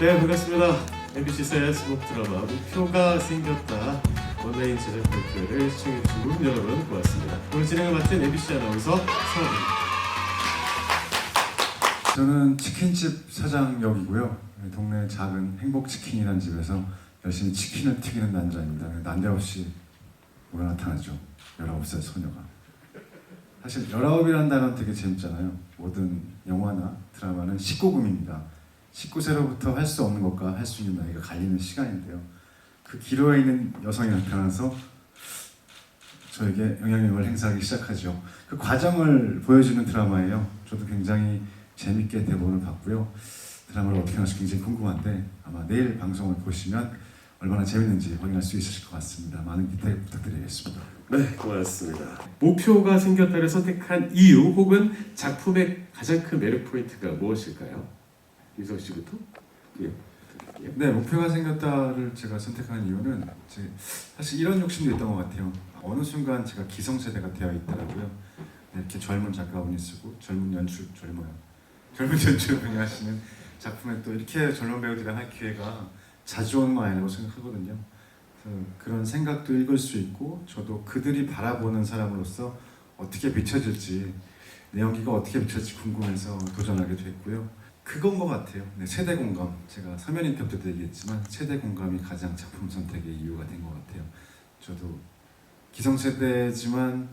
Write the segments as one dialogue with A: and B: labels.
A: 네 반갑습니다. MBC 새 수목 드라마 목표가 생겼다 온라인 제작 발표를 시청해주신 분 여러분 고맙습니다. 오늘 진행을 맡은 MBC 아나운서 서원입니다.
B: 저는 치킨집 사장 역이고요. 동네 작은 행복치킨이라는 집에서 열심히 치킨을 튀기는 남자입니다. 난데없이 뭐가 나타나죠. 19살 소녀가. 사실 19이라는 단어는 되게 재밌잖아요. 모든 영화나 드라마는 19금입니다. 19세로부터 할 수 없는 것과 할 수 있는 나이가 갈리는 시간인데요. 그 기로에 있는 여성이 나타나서 저에게 영향력을 행사하기 시작하죠. 그 과정을 보여주는 드라마예요. 저도 굉장히 재밌게 대본을 봤고요. 드라마를 어떻게 하실지 굉장히 궁금한데 아마 내일 방송을 보시면 얼마나 재밌는지 확인할 수 있으실 것 같습니다. 많은 기대 부탁드리겠습니다.
A: 네 고맙습니다. 목표가 생겼다를 선택한 이유 혹은 작품의 가장 큰 매력 포인트가 무엇일까요? 유성 씨부터. 예.
B: 네, 목표가 생겼다를 제가 선택한 이유는 제 사실 이런 욕심도 있던 것 같아요. 어느 순간 제가 기성세대가 되어 있더라고요. 네, 이렇게 젊은 작가분이 쓰고 젊은 연출 젊어요. 젊은 연출분이 하시는 작품에 또 이렇게 젊은 배우들이랑 할 기회가 자주 오는 거 아니라고 생각하거든요. 그런 생각도 읽을 수 있고 저도 그들이 바라보는 사람으로서 어떻게 비춰질지 내 연기가 어떻게 비춰질지 궁금해서 도전하게 됐고요. 그건 것 같아요. 네, 세대 공감. 제가 서면 인터뷰 때도 얘기했지만 세대 공감이 가장 작품 선택의 이유가 된 것 같아요. 저도 기성세대지만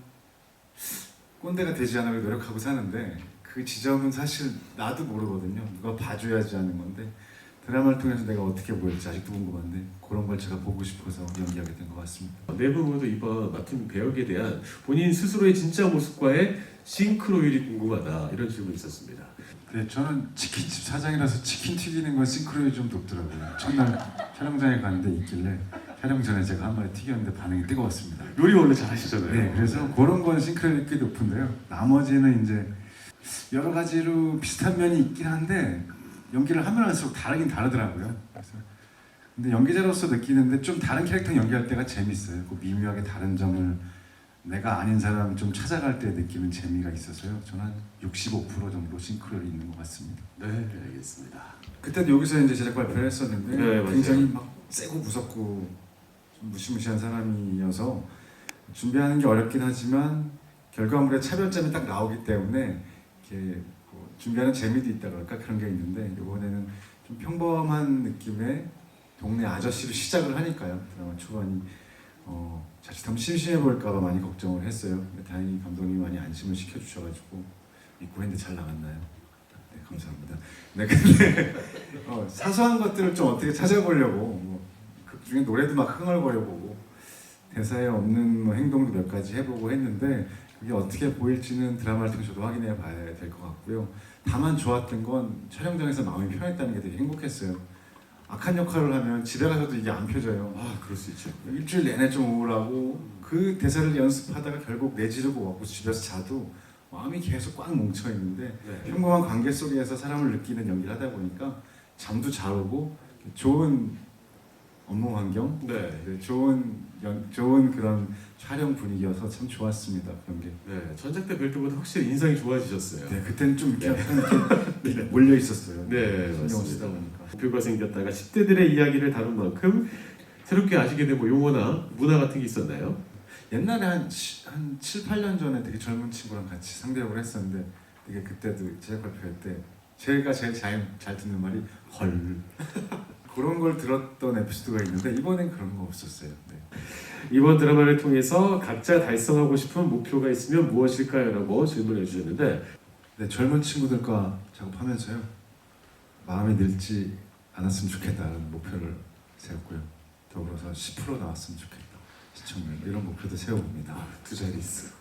B: 꼰대가 되지 않으려 노력하고 사는데 그 지점은 사실 나도 모르거든요. 누가 봐줘야지 하는 건데 드라마를 통해서 내가 어떻게 보일지 아직도 궁금한데 그런 걸 제가 보고 싶어서 연기하게 된 것 같습니다.
A: 내부 모두 이번 맡은 배역에 대한 본인 스스로의 진짜 모습과의 싱크로율이 궁금하다 이런 질문이 있었습니다.
B: 네, 저는 치킨집 사장이라서 치킨 튀기는 건 싱크로율이 좀 높더라고요. 첫날 촬영장에 갔는데 있길래 촬영 전에 제가 한 마리 튀겼는데 반응이 뜨거웠습니다.
A: 요리 원래 잘하시잖아요.
B: 네, 그래서 그런 건 싱크로율이 꽤 높은데요. 나머지는 이제 여러 가지로 비슷한 면이 있긴 한데 연기를 하면 할수록 다르긴 다르더라고요. 그래서 근데 연기자로서 느끼는데 좀 다른 캐릭터 연기할 때가 재밌어요. 그 미묘하게 다른 점을 내가 아닌 사람 좀 찾아갈 때 느끼는 재미가 있어서요. 저는 한65% 정도 싱크로율이 있는 것 같습니다.
A: 네, 알겠습니다.
B: 그때 여기서 이제 제작 발표를 했었는데
A: 네, 맞아요.
B: 굉장히 막 세고 무섭고 좀 무시무시한 사람이어서 준비하는 게 어렵긴 하지만 결과물에 차별점이 딱 나오기 때문에 이렇게 뭐 준비하는 재미도 있다 그럴까 그런 게 있는데 이번에는 좀 평범한 느낌의 동네 아저씨로 시작을 하니까요 드라마 초반이 어, 자칫하면 심심해 보일까봐 많이 걱정을 했어요. 다행히 감독님이 많이 안심을 시켜주셔가지고 믿고 했는데 잘 나갔나요? 네 감사합니다. 네 근데 어, 사소한 것들을 좀 어떻게 찾아보려고 뭐, 그 중에 노래도 막 흥얼거려보고 대사에 없는 뭐 행동도 몇 가지 해보고 했는데 그게 어떻게 보일지는 드라마를 통해 저도 확인해 봐야 될 것 같고요. 다만 좋았던 건 촬영장에서 마음이 편했다는 게 되게 행복했어요. 악한 역할을 하면 집에 가서도 이게 안 펴져요.
A: 아, 그럴 수 있죠.
B: 일주일 내내 좀 우울하고 그 대사를 연습하다가 결국 내지르고 와고 집에서 자도 마음이 계속 꽉 뭉쳐 있는데
A: 네.
B: 평범한 관계 속에서 사람을 느끼는 연기를 하다 보니까 잠도 잘 오고 좋은 업무 환경,
A: 네.
B: 네, 좋은 연, 좋은 그런 촬영 분위기여서 참 좋았습니다 그런 게.
A: 네, 전작 때 뵐 때보다 확실히 인상이 좋아지셨어요.
B: 네, 그때는 좀 이렇게 약간 이렇게 몰려 있었어요.
A: 네, 맞습니다.
B: 쓰다 보니까.
A: 목표가 생겼다가 10대들의 이야기를 다룬 만큼 새롭게 아시게 된 뭐 용어나 문화 같은 게 있었나요?
B: 옛날에 한, 시- 한 7, 8년 전에 되게 젊은 친구랑 같이 상대 역을 했었는데 되게 그때도 제작 발표할 때 제가 제일 잘, 잘 듣는 말이 헐 그런 걸 들었던 에피소드가 있는데 이번엔 그런 거 없었어요 네.
A: 이번 드라마를 통해서 각자 달성하고 싶은 목표가 있으면 무엇일까요? 라고 질문해 주셨는데
B: 네, 젊은 친구들과 작업하면서요 마음이 늙지 않았으면 좋겠다는 목표를 세웠고요 더불어서 10% 나왔으면 좋겠다 시청률 이런 목표도 세워봅니다
A: 두 있어.